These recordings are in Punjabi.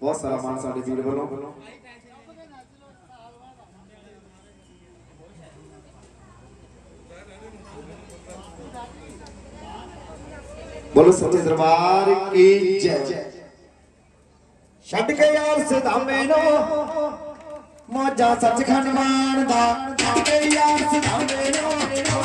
ਬਹੁਤ ਸਾਰਾ ਮਾਨ ਸਾਡੇ ਵੀਰ ਵੱਲੋਂ। ਬੋਲੋ ਸੱਚੇ ਦਰਬਾਰ ਕੀ ਜੈ। ਛੱਡ ਕੇ ਯਾਰ ਸਿਧਾਵੇਂ ਨੋ। ਮੋਜਾ ਸੱਚਖੰਡ ਮਾਨ ਦਾ ਛੱਡ ਕੇ ਯਾਰ ਸਿਧਾਵੇਂ ਨੋ।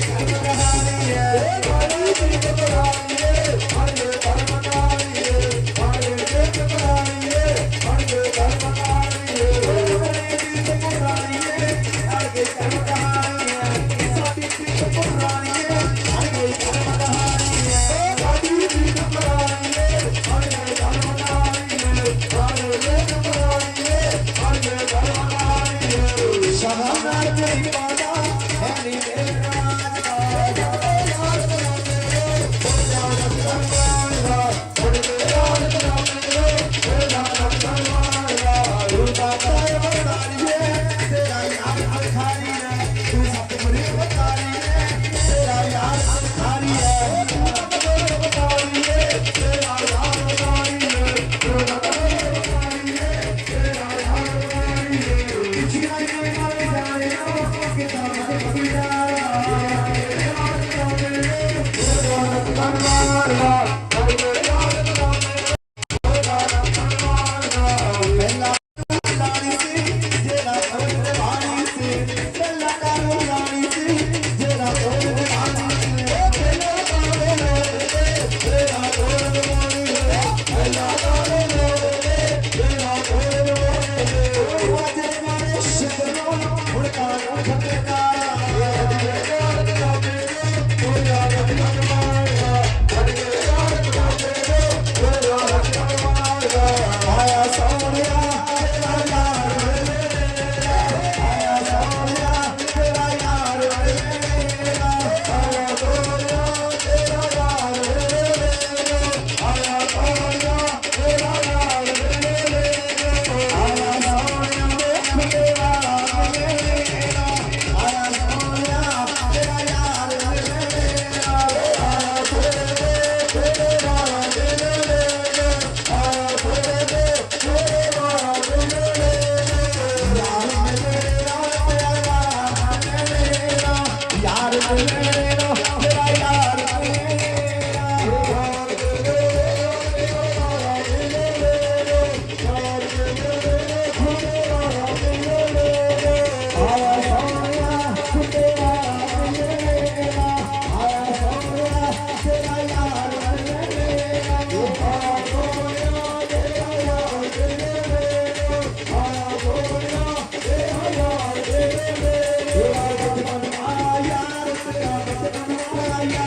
Yeah.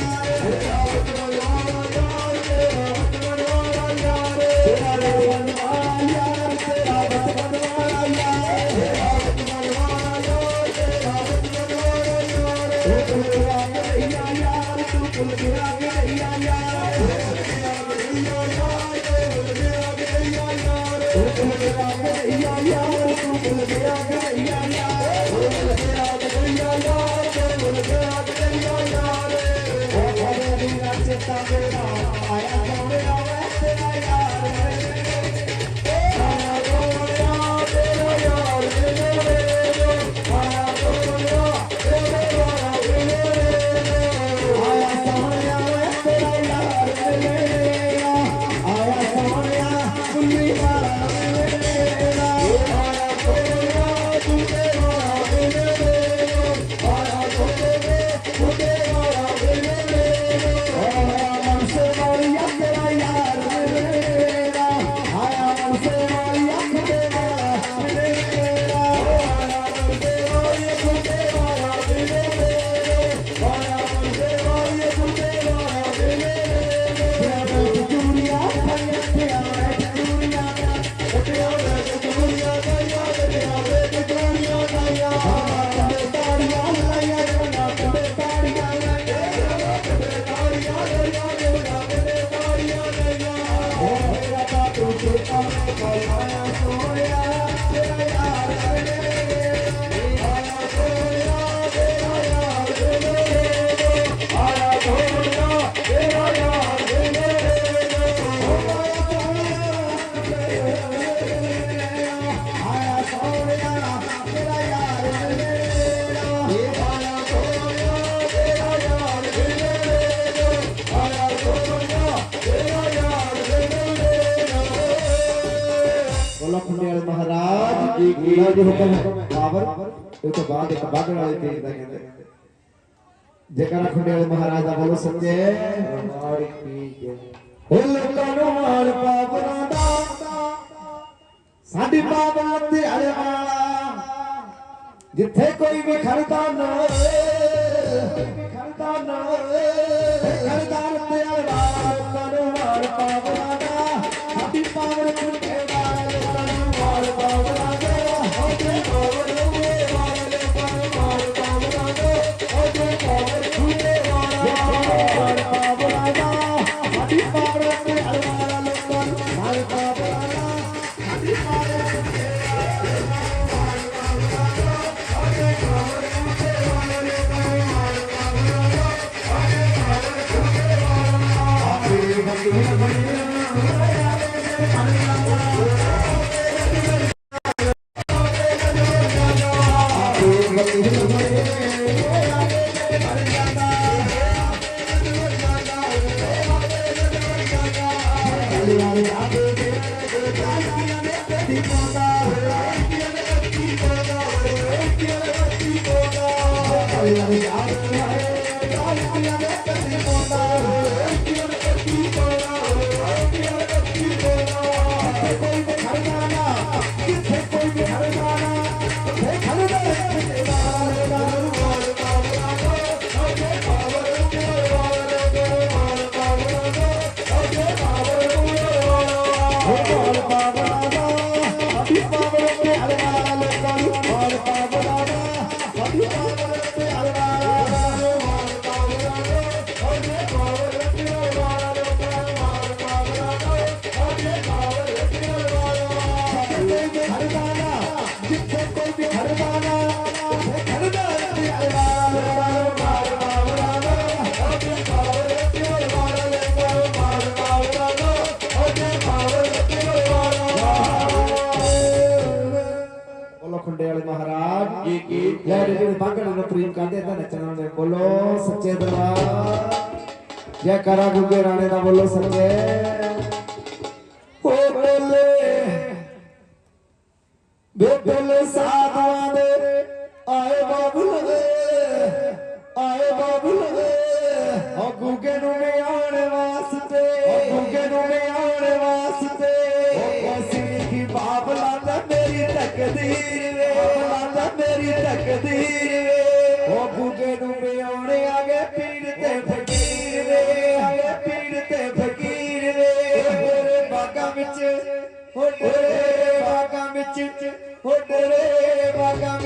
Yeah. वाले देखता कहते जकरा खंडेल महाराजा बोलो सत्य ਉਹ ਲੋਕਾਂ ਨੂੰ ਸਾਡੀ ਪਾਵਨਾ ਤੇ ਹਰੇ ਵਾਲਾ। ਜਿੱਥੇ ਕੋਈ ਵੀ ਖੜਦਾ ਨਾ ਹੋਏ ਵੀ ਨਾ ਹੋਏ ਖੜਦਾ ਤੇ ਹਰੇ ਵਾਲਾ ਲੋਕਾਂ ਨੂੰ ਮਾਰ ਪਾਵਨਾ ਦਾ। ਘੜੇ ਨੂੰ ਪ੍ਰੇਮ ਕਰਦੇ ਤਾਂ ਨੱਚਣਾ ਨੇ ਬੋਲੋ ਸੱਚੇ ਦਰਬਾਰ। ਜੈ ਕਰਾ ਗੁਰਗੇ ਰਾਣੇ ਦਾ ਬੋਲੋ ਸੱਚੇ।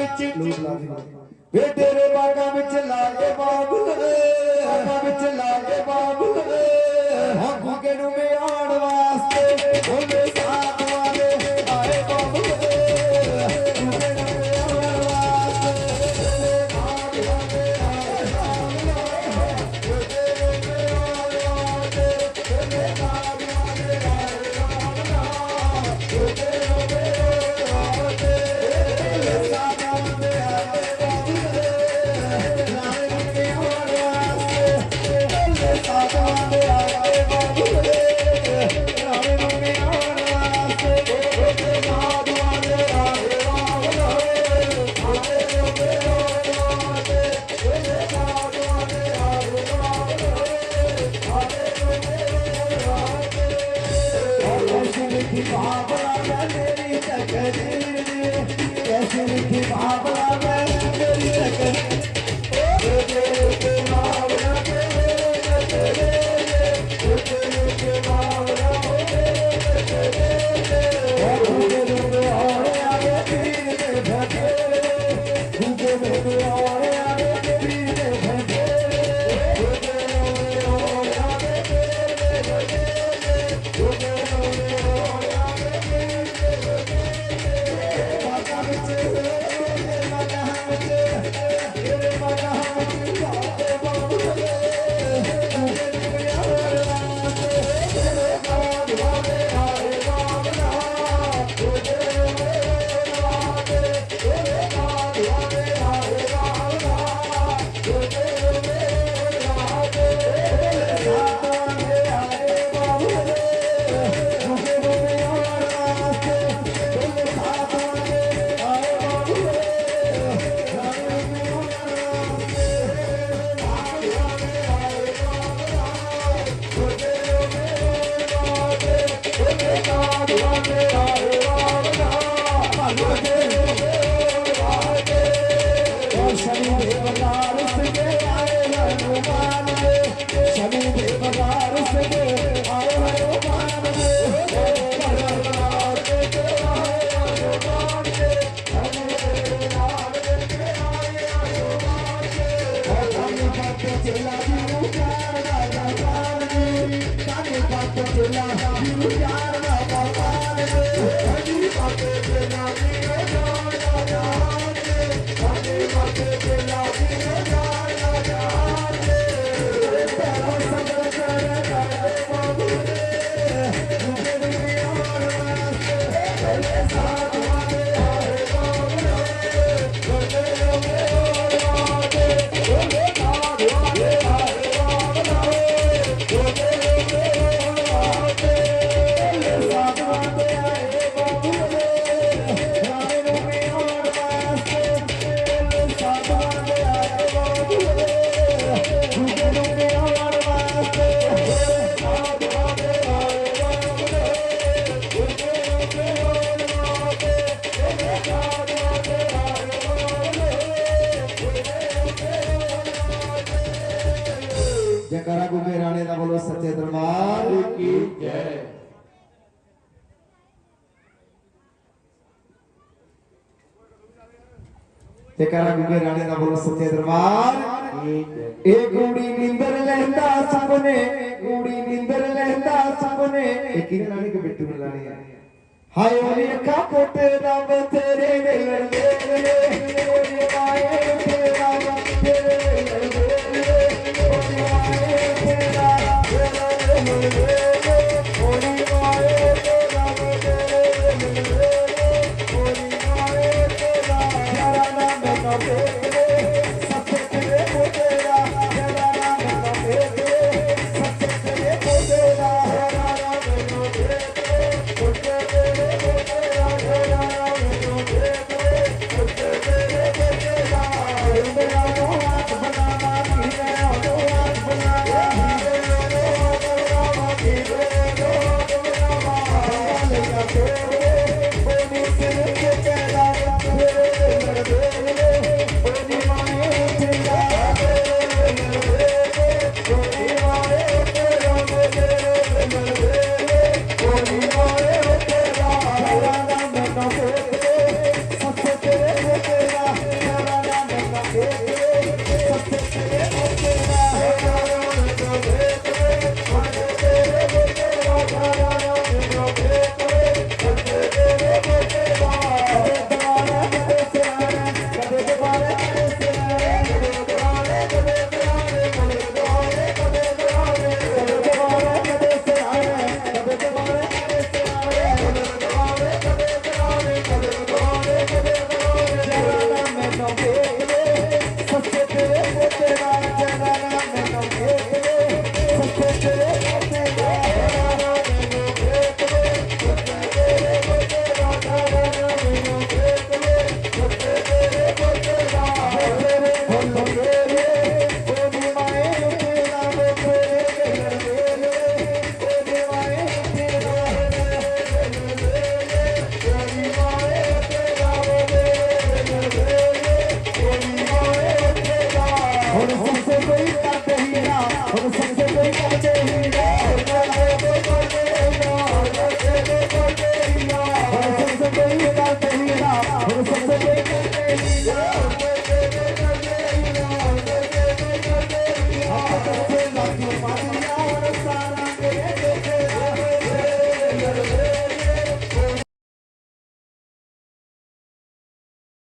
ਵਿੱਚ। ਵੇ ਤੇਰੇ ਬਾਗਾਂ ਵਿੱਚ ਲਾਗੇ ਬਾਬਲੇ ਜਨਾ ਜੀਵ ਜਾਨ ਨਾ ਪਾਪਾਲ ਹਰੀ ਪਾਪੇ ਜਨਾ तेकारा गुगे राणे ना बोलो सत्य दरबार ए गुड़ी निंदर लहंदा सपने गुड़ी निंदर लहंदा सपने एक ही राणे के बिट्टू में लाने हाय ओली का पोते राम तेरे मिलन ले